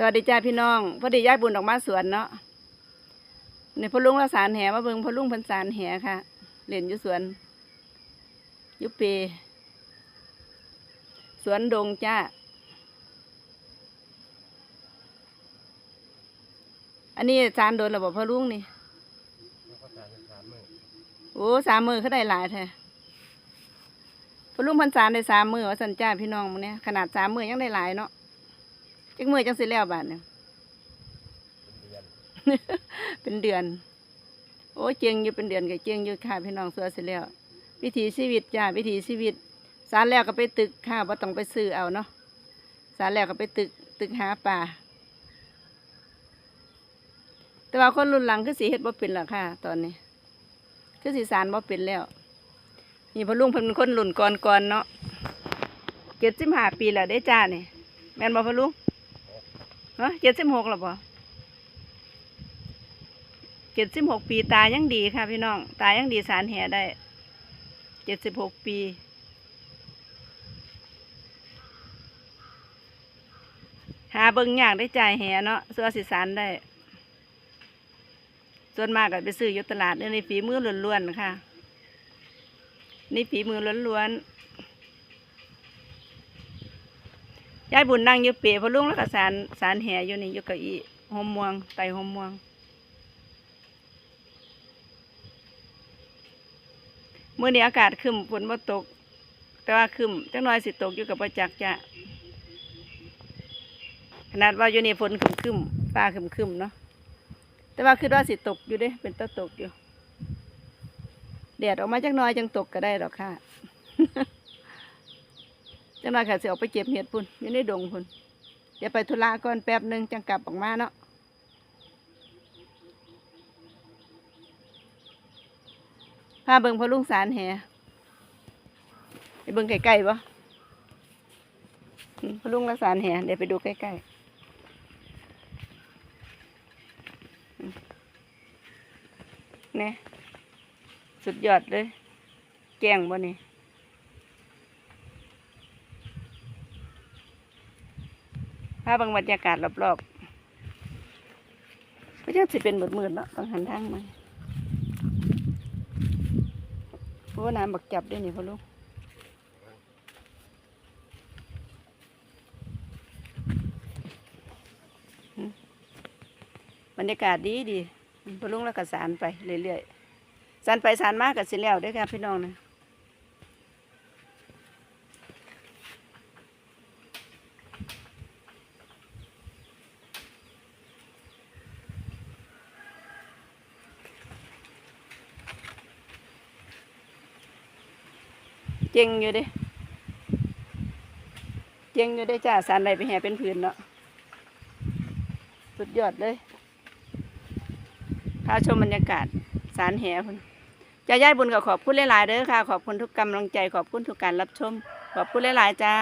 สวัสดีจ้าพี่น้องพอดีย้ายบุญออกมาสวนเนาะในพอลุงละสารแหมาเบิ่งพอลุงพันสารแหค่ะเล่นอยู่สวนยุเปสวนดงจ้าอันนี้สารโดนระบบพอลุงนี่โอ้สามมือเขาได้หลายแท้พอลุงพันสารได้สามมือว่าสันจ้าพี่น้องมึงเนี่ยขนาดสามมือยังได้หลายเนาะ จักมือจังสิแล้วบาทเนี่ยเป็นเดือนเป็นเดือน โอ้เจียงอยู่เป็นเดือนกับเจียงอยู่ค่ะพี่น้องเสือเสร็จแล้ว วิถีชีวิตจ้าวิถีชีวิต สารแล้วก็ไปตึกค่ะบ่ต้องไปซื้อเอาเนาะสารแล้วก็ไปตึกตึกหาปลาแต่ว่าคนรุ่นหลังคือสีเฮ็ดบ่เป็นหรอกค่ะ ตอนนี้ คือสีสารบ่เป็นแล้ว นี่พ่อลุงเพิ่นเป็นคนรุ่นก่อนๆเนาะเจ็ดสิบห้าปีแล้วได้จ้านี่แม่นบ่พ่อลุง เนาะเจ็ดสิบหกแล้วบ่เจ็ดสิบหกปีตายังดีค่ะพี่น้อง ตายังดีสารแห่ได้เจ็ดสิบหกปี หาเบิ่งอยากได้จ่ายแห่เนาะเสื้อสิสารได้ ส่วนมากก็ไปซื้ออยู่ตลาดเนี่ยในฝีมือล้วนๆค่ะ นี่ฝีมือล้วนๆ ยายบุญนั่งอยู่เปรพอลุงแล้วก็สารสารแห่อยู่นี่อยู่กับอีหอมม่วงไตหอมม่วงเมื่อนี้อากาศครึมฝนมาตก แต่ว่าครึมจังน้อยสิตกอยู่กับประจักษ์จะขนาดว่าอยู่นี่ฝนคึมครึมๆฟ้าคึมครึมๆเนาะแต่ว่าคือว่าสิตกอยู่เด้เป็นตะตกอยู่แดดออกมาจังน้อยจังตกก็ได้หรอกค่ะ จังน้อยค่ะสิออกไปเก็บเห็ดพุ่นอยู่ในดงพุ่นเดี๋ยวไปธุระก่อนแป๊บหนึ่งจังกลับออกมาเนาะพาเบิ่งพอลุงสารแห่ไปเบิ่งใกล้ๆบ่พอลุงละสารแห่เดี๋ยวไปดูใกล้ๆอืมนี่สุดยอดเลย แกงบ่นี่พาเบิ่งบรรยากาศรอบๆก็ยังสิเป็นหมืดๆเนาะต้องหันทางมาโอ้น้ำบักจับด้วยนี่พ่อลูกบรรยากาศดีดีพ่อลุงแล้วก็สารไปเรื่อยๆสารไปสารมากกับสิแล้วด้วยค่ะพี่น้องนะ จงอยู่เด้เจงอยู่ได้จ้าสารอะไรไปแห่เป็นผืนเนาะสุดยอดเลยพาชมบรรยากาศสารแห่คุณจะย่ายบุญกับขอบคุณหลายๆเด้อค่ะ ขอบคุณทุกกำลังใจขอบคุณทุกการรับชม ขอบคุณหลายๆจ้า